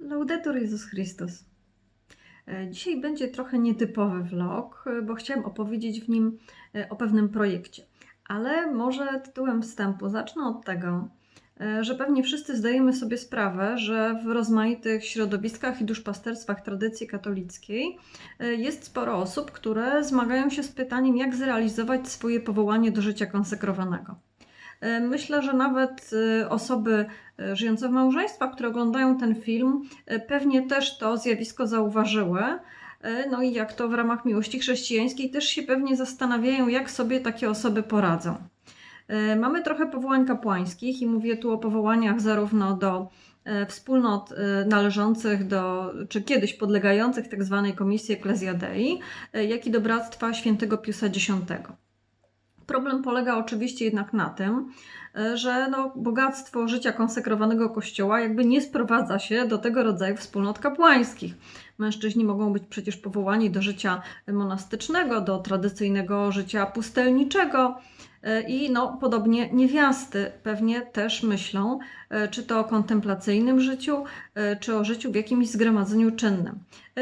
Laudetur Jezus Chrystus. E, Dzisiaj będzie trochę nietypowy vlog, e, bo chciałam opowiedzieć w nim e, o pewnym projekcie. Ale może tytułem wstępu zacznę od tego, że pewnie wszyscy zdajemy sobie sprawę, że w rozmaitych środowiskach i duszpasterstwach tradycji katolickiej jest sporo osób, które zmagają się z pytaniem, jak zrealizować swoje powołanie do życia konsekrowanego. E, Myślę, że nawet e, osoby e, żyjące w małżeństwach, które oglądają ten film, pewnie też to zjawisko zauważyły. No i jak to w ramach miłości chrześcijańskiej też się pewnie zastanawiają, jak sobie takie osoby poradzą. Mamy trochę powołań kapłańskich i mówię tu o powołaniach zarówno do wspólnot należących do, czy kiedyś podlegających tzw. Komisji Ecclesia Dei, e, jak i do Bractwa Świętego Piusa X. Problem polega oczywiście jednak na tym, e, że no, bogactwo życia konsekrowanego Kościoła jakby nie sprowadza się do tego rodzaju wspólnot kapłańskich. Mężczyźni mogą być przecież powołani do życia monastycznego, do tradycyjnego życia pustelniczego. e, I no, podobnie niewiasty pewnie też myślą, e, czy to o kontemplacyjnym życiu, e, czy o życiu w jakimś zgromadzeniu czynnym.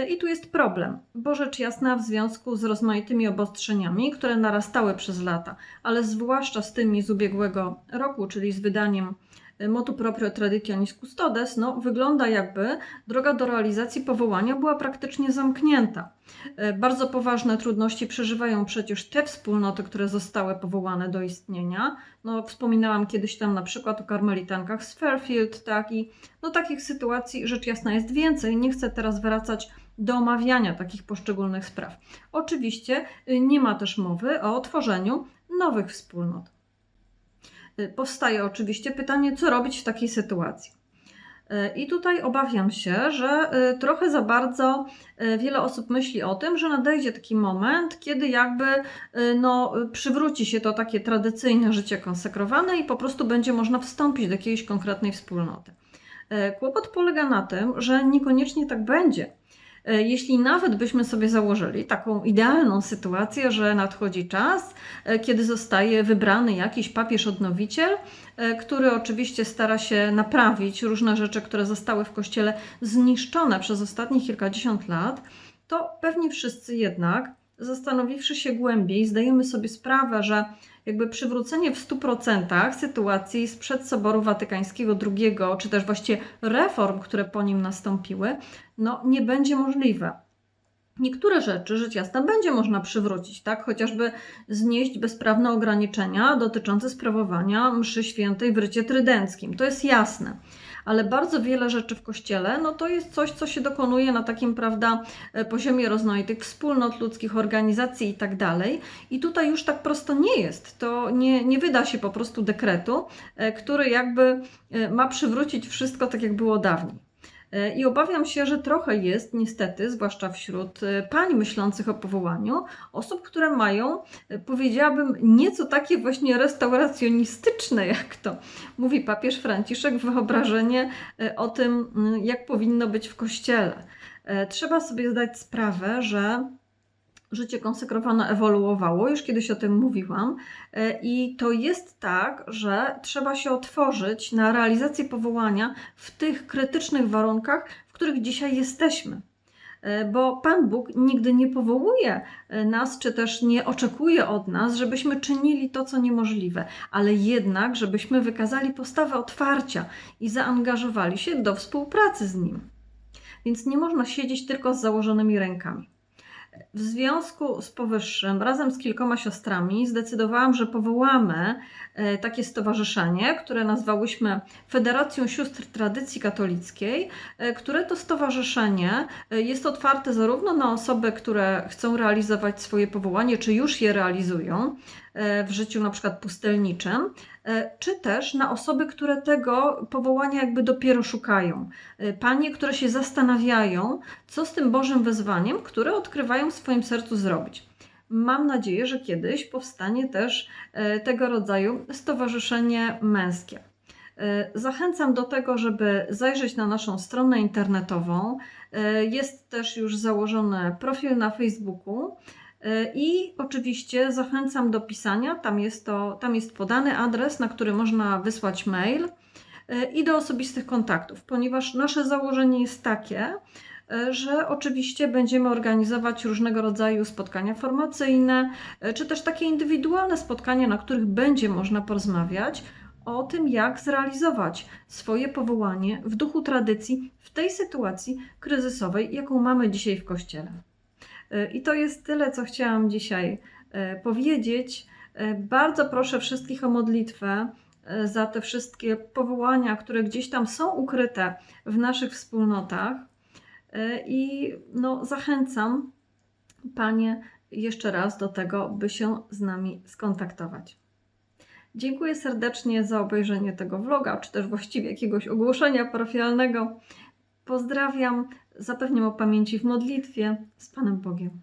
I tu jest problem, bo rzecz jasna w związku z rozmaitymi obostrzeniami, które narastały przez lata, ale zwłaszcza z tymi z ubiegłego roku, czyli z wydaniem Motu proprio traditionis custodes, no, wygląda jakby droga do realizacji powołania była praktycznie zamknięta. E, Bardzo poważne trudności przeżywają przecież te wspólnoty, które zostały powołane do istnienia. No, wspominałam kiedyś tam na przykład o karmelitankach z Fairfield, tak, i no, takich sytuacji rzecz jasna jest więcej. Nie chcę teraz wracać do omawiania takich poszczególnych spraw. Oczywiście y, nie ma też mowy o tworzeniu nowych wspólnot. Y, Powstaje oczywiście pytanie, co robić w takiej sytuacji. Y, I tutaj obawiam się, że y, trochę za bardzo wiele osób myśli o tym, że nadejdzie taki moment, kiedy jakby no, przywróci się to takie tradycyjne życie konsekrowane i po prostu będzie można wstąpić do jakiejś konkretnej wspólnoty. Kłopot polega na tym, że niekoniecznie tak będzie. E, Jeśli nawet byśmy sobie założyli taką idealną sytuację, że nadchodzi czas, e, kiedy zostaje wybrany jakiś papież odnowiciel, e, który oczywiście stara się naprawić różne rzeczy, które zostały w kościele zniszczone przez ostatnie kilkadziesiąt lat, to pewnie wszyscy jednak, zastanowiwszy się głębiej, zdajemy sobie sprawę, że jakby przywrócenie w 100% sytuacji sprzed Soboru Watykańskiego II, czy też właściwie reform, które po nim nastąpiły, no nie będzie możliwe. Niektóre rzeczy, rzecz jasna, będzie można przywrócić, tak? Chociażby znieść bezprawne ograniczenia dotyczące sprawowania mszy świętej w rycie trydenckim. To jest jasne. Ale bardzo wiele rzeczy w kościele, no to jest coś, co się dokonuje na takim, prawda, e, poziomie rozmaitych wspólnot ludzkich, organizacji i tak dalej. I tutaj już tak prosto nie jest. To nie, nie wyda się po prostu dekretu, e, który jakby e, ma przywrócić wszystko tak, jak było dawniej. E, I obawiam się, że trochę jest niestety, zwłaszcza wśród e, pań myślących o powołaniu, osób, które mają, e, powiedziałabym, nieco takie właśnie restauracjonistyczne, jak to mówi papież Franciszek, wyobrażenie o tym, mm, jak powinno być w kościele. Trzeba sobie zdać sprawę, że życie konsekrowane ewoluowało, już kiedyś o tym mówiłam, e, i to jest tak, że trzeba się otworzyć na realizację powołania w tych krytycznych warunkach, w których dzisiaj jesteśmy. E, Bo Pan Bóg nigdy nie powołuje e, nas, czy też nie oczekuje od nas, żebyśmy czynili to, co niemożliwe, ale jednak, żebyśmy wykazali postawę otwarcia i zaangażowali się do współpracy z Nim. Więc nie można siedzieć tylko z założonymi rękami. W związku z powyższym, razem z kilkoma siostrami, zdecydowałam, że powołamy e, takie stowarzyszenie, które nazwałyśmy Federacją Sióstr Tradycji Katolickiej, e, które to stowarzyszenie e, jest otwarte zarówno na osoby, które chcą realizować swoje powołanie, czy już je realizują w życiu na przykład pustelniczym, e, czy też na osoby, które tego powołania jakby dopiero szukają. E, Panie, które się zastanawiają, co z tym Bożym wezwaniem, które odkrywają w swoim sercu zrobić. Mam nadzieję, że kiedyś powstanie też e, tego rodzaju stowarzyszenie męskie. E, Zachęcam do tego, żeby zajrzeć na naszą stronę internetową. E, Jest też już założony profil na Facebooku. E, I oczywiście zachęcam do pisania. Tam jest, to, tam jest podany adres, na który można wysłać mail. e, i do osobistych kontaktów, ponieważ nasze założenie jest takie, e, że oczywiście będziemy organizować różnego rodzaju spotkania formacyjne, czy też takie indywidualne spotkania, na których będzie można porozmawiać o tym, jak zrealizować swoje powołanie w duchu tradycji w tej sytuacji kryzysowej, jaką mamy dzisiaj w Kościele. E, I to jest tyle, co chciałam dzisiaj e, powiedzieć. E, Bardzo proszę wszystkich o modlitwę za te wszystkie powołania, które gdzieś tam są ukryte w naszych wspólnotach. I no, zachęcam Panie jeszcze raz do tego, by się z nami skontaktować. Dziękuję serdecznie za obejrzenie tego vloga, czy też właściwie jakiegoś ogłoszenia parafialnego. Pozdrawiam, zapewniam o pamięci w modlitwie z Panem Bogiem.